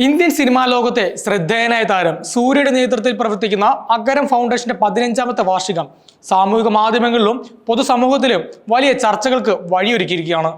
Indian cinema ലോകത്തെ ശ്രദ്ധേയനായ താരം സൂര്യയുടെ നേതൃത്വത്തിൽ പ്രവർത്തിക്കുന്ന അഗരം ഫൗണ്ടേഷന്റെ പതിനഞ്ചാമത്തെ വാർഷികം സാമൂഹിക മാധ്യമങ്ങളിലും പൊതുസമൂഹത്തിലും വലിയ ചർച്ചകൾക്ക് വഴിയൊരുക്കിയിരിക്കുകയാണ്.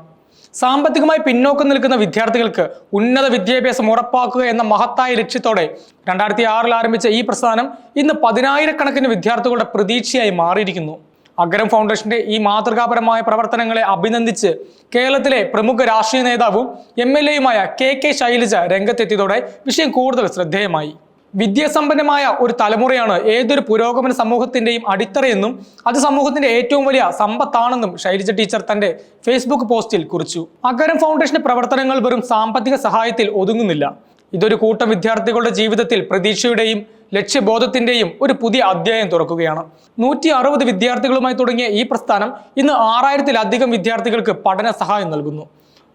സാമ്പത്തികമായി പിന്നോക്കം നിൽക്കുന്ന വിദ്യാർത്ഥികൾക്ക് ഉന്നത വിദ്യാഭ്യാസം ഉറപ്പാക്കുക എന്ന മഹത്തായ ലക്ഷ്യത്തോടെ രണ്ടായിരത്തി ആറിൽ ആരംഭിച്ച ഈ പ്രസ്ഥാനം ഇന്ന് പതിനായിരക്കണക്കിന് വിദ്യാർത്ഥികളുടെ പ്രതീക്ഷയായി മാറിയിരിക്കുന്നു. അഗരം ഫൗണ്ടേഷന്റെ ഈ മാതൃകാപരമായ പ്രവർത്തനങ്ങളെ അഭിനന്ദിച്ച് കേരളത്തിലെ പ്രമുഖ രാഷ്ട്രീയ നേതാവും എം എൽ എയുമായ കെ കെ ശൈലജ രംഗത്തെത്തിയതോടെ വിഷയം കൂടുതൽ ശ്രദ്ധേയമായി. വിദ്യാസമ്പന്നമായ ഒരു തലമുറയാണ് ഏതൊരു പുരോഗമന സമൂഹത്തിന്റെയും അടിത്തറയെന്നും അത് സമൂഹത്തിന്റെ ഏറ്റവും വലിയ സമ്പത്താണെന്നും ശൈലജ ടീച്ചർ തന്റെ ഫേസ്ബുക്ക് പോസ്റ്റിൽ കുറിച്ചു. അഗരം ഫൗണ്ടേഷന്റെ പ്രവർത്തനങ്ങൾ വെറും സാമ്പത്തിക സഹായത്തിൽ ഒതുങ്ങുന്നില്ല. ഇതൊരു കൂട്ടം വിദ്യാർത്ഥികളുടെ ജീവിതത്തിൽ പ്രതീക്ഷയുടെയും ലക്ഷ്യബോധത്തിന്റെയും ഒരു പുതിയ അധ്യായം തുറക്കുകയാണ്. നൂറ്റി അറുപത് വിദ്യാർത്ഥികളുമായി തുടങ്ങിയ ഈ പ്രസ്ഥാനം ഇന്ന് ആറായിരത്തിലധികം വിദ്യാർത്ഥികൾക്ക് പഠന സഹായം നൽകുന്നു.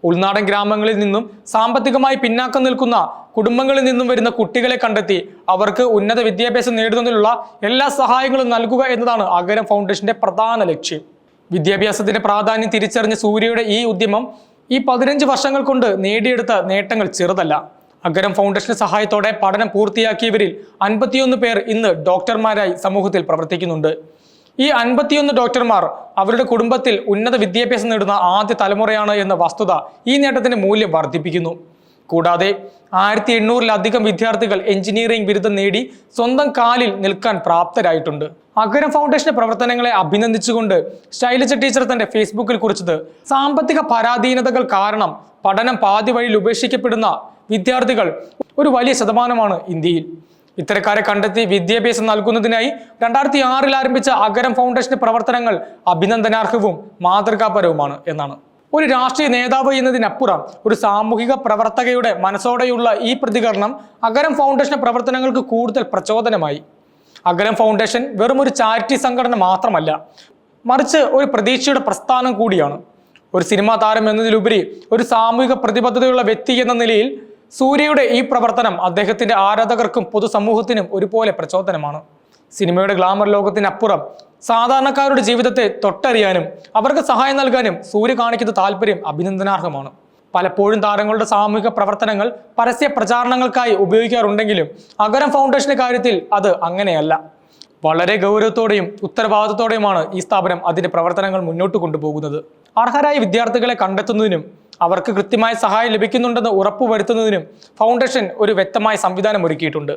ഉൾനാടൻ ഗ്രാമങ്ങളിൽ നിന്നും സാമ്പത്തികമായി പിന്നാക്കം നിൽക്കുന്ന കുടുംബങ്ങളിൽ നിന്നും വരുന്ന കുട്ടികളെ കണ്ടെത്തി അവർക്ക് ഉന്നത വിദ്യാഭ്യാസം നേടുന്നതിനുള്ള എല്ലാ സഹായങ്ങളും നൽകുക എന്നതാണ് അഗരം ഫൗണ്ടേഷന്റെ പ്രധാന ലക്ഷ്യം. വിദ്യാഭ്യാസത്തിന്റെ പ്രാധാന്യം തിരിച്ചറിഞ്ഞ സൂര്യയുടെ ഈ ഉദ്യമം ഈ പതിനഞ്ച് വർഷങ്ങൾ കൊണ്ട് നേടിയെടുത്ത നേട്ടങ്ങൾ ചെറുതല്ല. അഗരം ഫൗണ്ടേഷന്റെ സഹായത്തോടെ പഠനം പൂർത്തിയാക്കിയവരിൽ അൻപത്തിയൊന്ന് പേർ ഇന്ന് ഡോക്ടർമാരായി സമൂഹത്തിൽ പ്രവർത്തിക്കുന്നുണ്ട്. ഈ അൻപത്തിയൊന്ന് ഡോക്ടർമാർ അവരുടെ കുടുംബത്തിൽ ഉന്നത വിദ്യാഭ്യാസം നേടുന്ന ആദ്യ തലമുറയാണ് എന്ന വസ്തുത ഈ നേട്ടത്തിന്റെ മൂല്യം വർദ്ധിപ്പിക്കുന്നു. കൂടാതെ ആയിരത്തി എണ്ണൂറിലധികം വിദ്യാർത്ഥികൾ എഞ്ചിനീയറിംഗ് ബിരുദം നേടി സ്വന്തം കാലിൽ നിൽക്കാൻ പ്രാപ്തരായിട്ടുണ്ട്. അഗരം ഫൗണ്ടേഷന്റെ പ്രവർത്തനങ്ങളെ അഭിനന്ദിച്ചുകൊണ്ട് ശൈലജ ടീച്ചർ തന്റെ ഫേസ്ബുക്കിൽ കുറിച്ചത് സാമ്പത്തിക പരാധീനതകൾ കാരണം പഠനം പാതി വഴിയിൽ ഉപേക്ഷിക്കപ്പെടുന്ന വിദ്യാർത്ഥികൾ ഒരു വലിയ ശതമാനമാണ് ഇന്ത്യയിൽ. ഇത്തരക്കാരെ കണ്ടെത്തി വിദ്യാഭ്യാസം നൽകുന്നതിനായി രണ്ടായിരത്തി ആറിൽ ആരംഭിച്ച അഗരം ഫൗണ്ടേഷന്റെ പ്രവർത്തനങ്ങൾ അഭിനന്ദനാർഹവും മാതൃകാപരവുമാണ് എന്നാണ്. ഒരു രാഷ്ട്രീയ നേതാവ് എന്നതിനപ്പുറം ഒരു സാമൂഹിക പ്രവർത്തകയുടെ മനസ്സോടെയുള്ള ഈ പ്രതികരണം അഗരം ഫൗണ്ടേഷന്റെ പ്രവർത്തനങ്ങൾക്ക് കൂടുതൽ പ്രചോദനമായി. അഗരം ഫൗണ്ടേഷൻ വെറും ഒരു ചാരിറ്റി സംഘടന മാത്രമല്ല മറിച്ച് ഒരു പ്രതീക്ഷയുടെ പ്രസ്ഥാനം കൂടിയാണ്. ഒരു സിനിമാ താരം എന്നതിലുപരി ഒരു സാമൂഹിക പ്രതിബദ്ധതയുള്ള വ്യക്തി എന്ന നിലയിൽ സൂര്യയുടെ ഈ പ്രവർത്തനം അദ്ദേഹത്തിന്റെ ആരാധകർക്കും പൊതുസമൂഹത്തിനും ഒരുപോലെ പ്രചോദനമാണ്. സിനിമയുടെ ഗ്ലാമർ ലോകത്തിനപ്പുറം സാധാരണക്കാരുടെ ജീവിതത്തെ തൊട്ടറിയാനും അവർക്ക് സഹായം നൽകാനും സൂര്യ കാണിക്കുന്ന താല്പര്യം അഭിനന്ദനാർഹമാണ്. പലപ്പോഴും താരങ്ങളുടെ സാമൂഹിക പ്രവർത്തനങ്ങൾ പരസ്യ പ്രചാരണങ്ങൾക്കായി ഉപയോഗിക്കാറുണ്ടെങ്കിലും അഗരം ഫൗണ്ടേഷന്റെ കാര്യത്തിൽ അത് അങ്ങനെയല്ല. വളരെ ഗൗരവത്തോടെയും ഉത്തരവാദിത്തോടെയുമാണ് ഈ സ്ഥാപനം അതിന്റെ പ്രവർത്തനങ്ങൾ മുന്നോട്ട് കൊണ്ടുപോകുന്നത്. അർഹരായ വിദ്യാർത്ഥികളെ കണ്ടെത്തുന്നതിനും അവർക്ക് കൃത്യമായ സഹായം ലഭിക്കുന്നുണ്ടെന്ന് ഉറപ്പുവരുത്തുന്നതിനും ഫൗണ്ടേഷൻ ഒരു വ്യക്തമായ സംവിധാനം ഒരുക്കിയിട്ടുണ്ട്.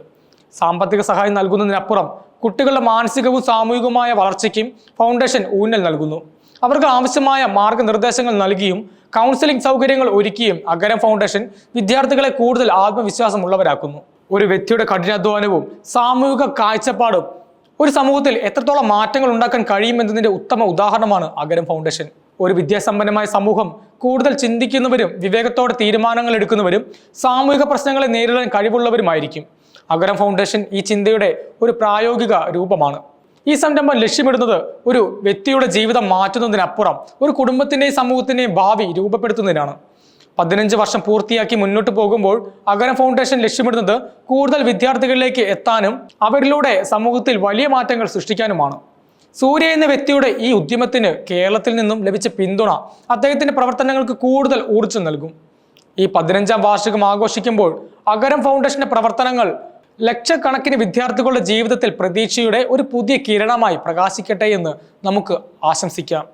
സാമ്പത്തിക സഹായം നൽകുന്നതിനപ്പുറം കുട്ടികളുടെ മാനസികവും സാമൂഹികവുമായ വളർച്ചയ്ക്കും ഫൗണ്ടേഷൻ ഊന്നൽ നൽകുന്നു. അവർക്ക് ആവശ്യമായ മാർഗനിർദ്ദേശങ്ങൾ നൽകിയും കൗൺസിലിംഗ് സൗകര്യങ്ങൾ ഒരുക്കിയും അഗരം ഫൗണ്ടേഷൻ വിദ്യാർത്ഥികളെ കൂടുതൽ ആത്മവിശ്വാസമുള്ളവരാക്കുന്നു. ഒരു വ്യക്തിയുടെ കഠിനാധ്വാനവും സാമൂഹിക കാഴ്ചപ്പാടും ഒരു സമൂഹത്തിൽ എത്രത്തോളം മാറ്റങ്ങൾ ഉണ്ടാക്കാൻ കഴിയുമെന്നതിന്റെ ഉത്തമ ഉദാഹരണമാണ് അഗരം ഫൗണ്ടേഷൻ. ഒരു വിദ്യാസമ്പന്നമായ സമൂഹം കൂടുതൽ ചിന്തിക്കുന്നവരും വിവേകത്തോടെ തീരുമാനങ്ങൾ എടുക്കുന്നവരും സാമൂഹിക പ്രശ്നങ്ങളെ നേരിടാൻ കഴിവുള്ളവരുമായിരിക്കും. അഗരം ഫൗണ്ടേഷൻ ഈ ചിന്തയുടെ ഒരു പ്രായോഗിക രൂപമാണ്. ഈ സംരംഭം ലക്ഷ്യമിടുന്നത് ഒരു വ്യക്തിയുടെ ജീവിതം മാറ്റുന്നതിനപ്പുറം ഒരു കുടുംബത്തിന്റെയും സമൂഹത്തിന്റെയും ഭാവി രൂപപ്പെടുത്തുന്നതിനാണ്. പതിനഞ്ച് വർഷം പൂർത്തിയാക്കി മുന്നോട്ട് പോകുമ്പോൾ അഗരം ഫൗണ്ടേഷൻ ലക്ഷ്യമിടുന്നത് കൂടുതൽ വിദ്യാർത്ഥികളിലേക്ക് എത്താനും അവരിലൂടെ സമൂഹത്തിൽ വലിയ മാറ്റങ്ങൾ സൃഷ്ടിക്കാനുമാണ്. സൂര്യ എന്ന വ്യക്തിയുടെ ഈ ഉദ്യമത്തിന് കേരളത്തിൽ നിന്നും ലഭിച്ച പിന്തുണ അദ്ദേഹത്തിന്റെ പ്രവർത്തനങ്ങൾക്ക് കൂടുതൽ ഊർജം നൽകും. ഈ പതിനഞ്ചാം വാർഷികം ആഘോഷിക്കുമ്പോൾ അഗരം ഫൗണ്ടേഷന്റെ പ്രവർത്തനങ്ങൾ ലക്ഷക്കണക്കിന് വിദ്യാർത്ഥികളുടെ ജീവിതത്തിൽ പ്രതീക്ഷയുടെ ഒരു പുതിയ കിരണമായി പ്രകാശിക്കട്ടെ എന്ന് നമുക്ക് ആശംസിക്കാം.